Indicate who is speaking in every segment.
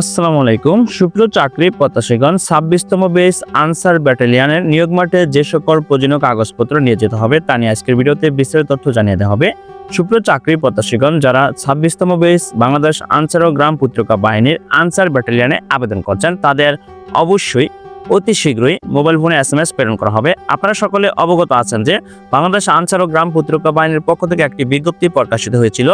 Speaker 1: আসসালামু আলাইকুম। সুপ্রিয় চাকরি প্রত্যাশীগণ, ছাব্বিশতম বেস আনসার ব্যাটালিয়ানের নিয়োগ মাঠে যে সকল প্রয়োজনীয় কাগজপত্র নিয়ে যেতে হবে তা নিয়ে আজকের ভিডিওতে বিস্তারিত তথ্য জানিয়ে দেওয়া হবে। সুপ্রিয় চাকরি প্রত্যাশীগণ, যারা ছাব্বিশতম বেস বাংলাদেশ আনসার ও গ্রাম পত্রিকা বাহিনীর আনসার ব্যাটালিয়ানে আবেদন করছেন, তাদের অবশ্যই অতি শীঘ্রই মোবাইল ফোনে এস এম এস প্রেরণ করা হবে। আপনারা সকলে অবগত আছেন যে বাংলাদেশ আনসার ও গ্রাম পত্রিকা বাহিনীর পক্ষ থেকে একটি বিজ্ঞপ্তি প্রকাশিত হয়েছিল।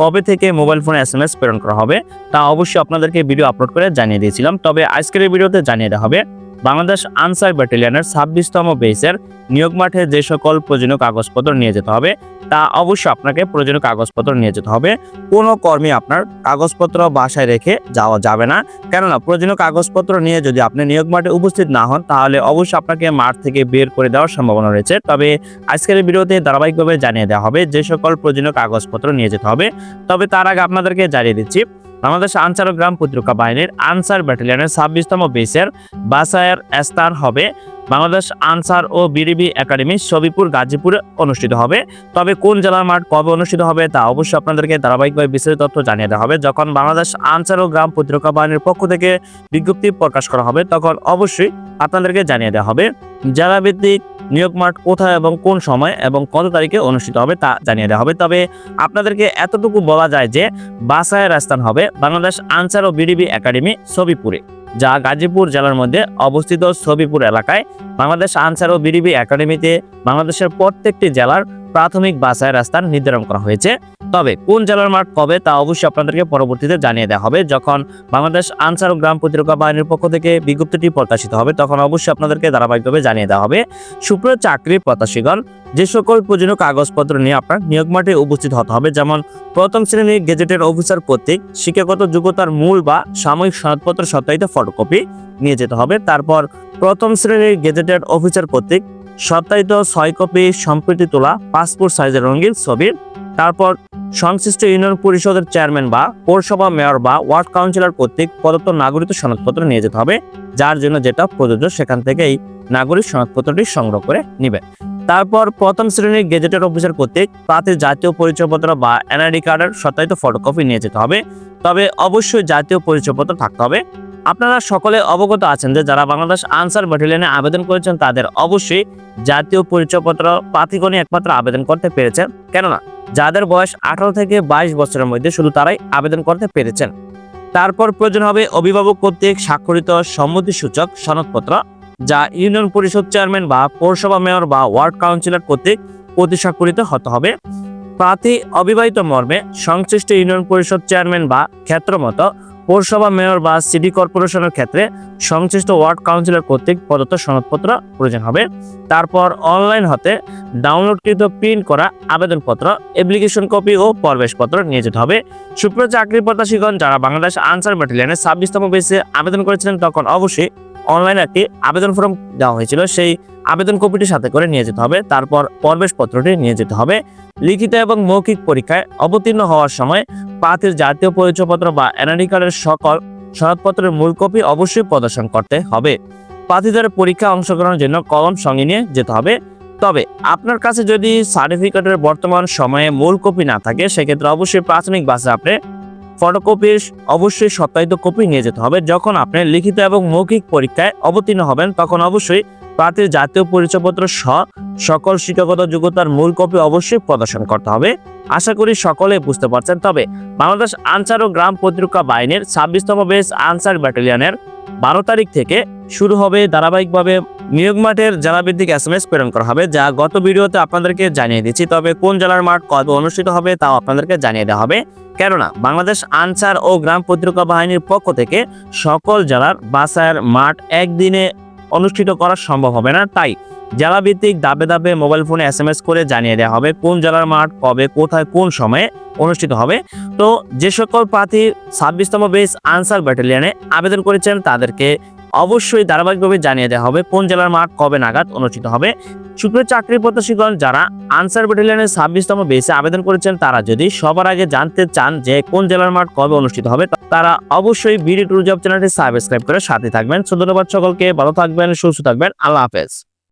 Speaker 1: কবে থেকে মোবাইল ফোনে এস এম এস প্রেরণ করা হবে তা অবশ্যই আপনাদেরকে ভিডিও আপলোড করে জানিয়ে দিয়েছিলাম। তবে আজকের ভিডিওতে জানিয়ে দেওয়া হবে বাংলাদেশ আনসার ব্যাটালিয়নের ছাব্বিশতম বেসের নিয়োগ মাঠে যে সকল প্রয়োজনীয় কাগজপত্র নিয়ে যেতে হবে, তা অবশ্যই আপনাকে প্রয়োজনীয় কাগজপত্র নিয়ে যেতে হবে। কোনো কর্মী আপনার কাগজপত্র বাসায় রেখে যাওয়া যাবে না। কেননা, প্রয়োজনীয় কাগজপত্র নিয়ে যদি আপনি নিয়োগ মাঠে উপস্থিত না হন, তাহলে অবশ্যই আপনাকে মাঠ থেকে বের করে দেওয়ার সম্ভাবনা রয়েছে। তবে আজকের ভিডিওতে ধারাবাহিকভাবে জানিয়ে দেওয়া হবে, যে সকল প্রয়োজনীয় কাগজপত্র নিয়ে যেতে হবে। তবে তার আগে আপনাদেরকে জানিয়ে দিচ্ছি বাংলাদেশ আনসার ও গ্রাম পত্রিকা বাহিনীর আনসার ব্যাটালিয়নের ছাব্বিশতম বেসের বাসায়ের স্থান হবে। বাংলাদেশ আনসার ও বিডিবি একাডেমি সবিপুর গাজীপুরে অনুষ্ঠিত হবে। তবে কোন জেলার মাঠ কবে অনুষ্ঠিত হবে তা অবশ্যই আপনাদেরকে ধারাবাহিকভাবে বিস্তারিত তথ্য জানিয়ে দেওয়া হবে। যখন বাংলাদেশ আনসার ও গ্রাম পত্রিকা বাহিনীর পক্ষ থেকে বিজ্ঞপ্তি প্রকাশ করা হবে, তখন অবশ্যই আপনাদেরকে জানিয়ে দেওয়া হবে। জেলাভিত্তিক নিয়োগ মাঠ কোথায় এবং কোন সময় এবং কত তারিখে অনুষ্ঠিত হবে তা জানিয়ে দেওয়া হবে। তবে আপনাদেরকে এতটুকু বলা যায় যে বাসায়ের রাজস্থান হবে বাংলাদেশ আনসার ও বিডিবি একাডেমি ছবিপুরে, যা গাজীপুর জেলার মধ্যে অবস্থিত ছবিপুর এলাকায় বাংলাদেশ আনসার ও বিডিবি একাডেমিতে বাংলাদেশের প্রত্যেকটি জেলার প্রাথমিক বাসায়ের স্থান নির্ধারণ করা হয়েছে। তবে কোন জেলার মাঠ কবে তা অবশ্যই আপনাদেরকে পরবর্তীতে জানিয়ে দেওয়া হবে। যখন বাংলাদেশ আনসার ও গ্রাম প্রতিরক্ষা বাহিনীর পক্ষ থেকে বিজ্ঞপ্তিটি প্রকাশিত হবে, তখন অবশ্যই আপনাদেরকে ধারাবাহিকভাবে জানিয়ে দেওয়া হবে। সুপ্রিয় চাকরি প্রত্যাশীগণ, যে সকল প্রয়োজনীয় কাগজপত্র নিয়ে আপনার নিয়োগ মাঠে উপস্থিত হতে হবে, যেমন প্রথম শ্রেণির গেজেটের অফিসার কর্তৃক শিক্ষাগত যোগ্যতার মূল বা সাময়িক সনদপত্র সত্যায়িত ফটোকপি নিয়ে যেতে হবে। তারপর প্রথম শ্রেণির গেজেটেড অফিসার কর্তৃক সত্যায়িত ছয় কপি সম্প্রতি তোলা পাসপোর্ট সাইজের রঙিন ছবির তারপর সংশ্লিষ্ট ইউনিয়ন পরিষদের চেয়ারম্যান বা পৌরসভা মেয়র বা ওয়ার্ড কাউন্সিলর কর্তৃক প্রদত্ত নাগরিক সনদপত্র নিয়ে যেতে হবে, যার জন্য যেটা প্রযোজ্য সেখান থেকেই নাগরিক সনদপত্রটি সংগ্রহ করে নেবে। তারপর প্রথম শ্রেণির গেজেটের অফিসার কর্তৃক প্রার্থীর জাতীয় পরিচয়পত্র বা এনআইডি কার্ডের সত্যায়িত ফটোকপি নিয়ে যেতে হবে। তবে অবশ্যই জাতীয় পরিচয়পত্র থাকতে হবে। আপনারা সকলে অবগত আছেন যে যারা বাংলাদেশ আনসার ব্যাটালিয়নে আবেদন করেছেন, তাদের অবশ্যই জাতীয় পরিচয়পত্র প্রার্থীগণই একমাত্র আবেদন করতে পেরেছেন। কেননা, যাদের বয়স আঠারো থেকে বাইশ বছরের মধ্যে শুধু তারাই আবেদন করতে পেরেছেন। তারপর প্রয়োজন হবে অভিভাবক কর্তৃক স্বাক্ষরিত সম্মতিসূচক সনদপত্র, যা ইউনিয়ন পরিষদ চেয়ারম্যান বা পৌরসভা মেয়র বা ওয়ার্ড কাউন্সিলর কর্তৃক প্রতি স্বাক্ষরিত হতে হবে। প্রার্থী অবিবাহিত মর্মে সংশ্লিষ্ট ইউনিয়ন পরিষদ চেয়ারম্যান বা ক্ষেত্রমতো পৌরসভা মেয়র বা সিটি কর্পোরেশনের ক্ষেত্রে সংশ্লিষ্ট ওয়ার্ড কাউন্সিলর কর্তৃক প্রদত্ত সনদপত্র প্রয়োজন হবে। তারপর অনলাইন হতে ডাউনলোডকৃত প্রিন্ট করা আবেদনপত্র, অ্যাপ্লিকেশন কপি ও প্রবেশপত্র নিয়ে যেতে হবে। সুপ্রিয় চাকরি প্রত্যাশীগণ, যারা বাংলাদেশ আনসার ব্যাটালিয়নের ছাব্বিশতম বেসে আবেদন করেছিলেন, তখন অবশ্যই অনলাইনে একটি আবেদন ফর্ম দেওয়া হয়েছিল। সেই আবেদন কপিটি সাথে করে নিয়ে যেতে হবে। তারপর প্রবেশপত্রটি নিয়ে যেতে হবে। লিখিত এবং মৌখিক পরীক্ষায় অবতীর্ণ হওয়ার সময় প্রার্থীর জাতীয় পরিচয়পত্র বা এনআইডি কার্ডের সকল সনদপত্রের মূল কপি অবশ্যই প্রদর্শন করতে হবে। প্রার্থীদের পরীক্ষা অংশগ্রহণের জন্য কলম সঙ্গে নিয়ে যেতে হবে। তবে আপনার কাছে যদি সার্টিফিকেটের বর্তমান সময়ে মূল কপি না থাকে, সেক্ষেত্রে অবশ্যই প্রাথমিক বাসে আপনি ফটোকপির অবশ্যই সত্যায়িত কপি নিয়ে যেতে হবে। যখন আপনি লিখিত এবং মৌখিক পরীক্ষায় অবতীর্ণ হবেন, তখন অবশ্যই প্রার্থীর জাতীয় পরিচয়পত্র সহ সকল শিক্ষাগত যোগ্যতার মূল কপি অবশ্যই প্রদর্শন করতে হবে। আশা করি সকলে বুঝতে পারছেন। তবে বাংলাদেশ আনসার ও গ্রাম পত্রিকা বাহিনীর ছাব্বিশতম বেস আনসার ব্যাটালিয়নের বারো তারিখ থেকে শুরু হবে ধারাবাহিকভাবে নিয়োগ মাঠের জেলাভিত্তিক এস এম এস প্রেরণ করা হবে, যা গত ভিডিওতে আপনাদেরকে জানিয়ে দিচ্ছি। তবে কোন জেলার মাঠ কবে অনুষ্ঠিত হবে তাও আপনাদেরকে জানিয়ে দেওয়া হবে। কেননা, বাংলাদেশ আনসার ও গ্রাম পত্রিকা বাহিনীর পক্ষ থেকে সকল জেলার বাসার মাঠ একদিনে অনুষ্ঠিত করা সম্ভব হবে না। তাই জেলাভিত্তিক দাবে দাবে মোবাইল ফোনে এস এম এস করে জানিয়ে দেওয়া হবে কোন জেলার মাঠ কবে, কোথায়, কোন সময়ে অনুষ্ঠিত হবে। তো যে সকল প্রার্থী ছাব্বিশতম বেস আনসার ব্যাটালিয়নে আবেদন করেছেন তাদেরকে অবশ্যই ধারাবাহিকভাবে জানিয়ে দেওয়া হবে কোন জেলার মাঠ কবে নাগাদ অনুষ্ঠিত হবে। শুক্র চাকরি প্রত্যাশীগণ যারা আনসার ব্যাটালিয়নের ছাব্বিশতম বেসে আবেদন করেছেন, তারা যদি সবার আগে জানতে চান যে কোন জেলার মাঠ কবে অনুষ্ঠিত হবে, তারা অবশ্যই বিডি টুর জব চ্যানেলটি সাবস্ক্রাইব করে সাথে থাকবেন। ধন্যবাদ সকলকে, ভালো থাকবেন, সুস্থ থাকবেন, আল্লাহ হাফেজ।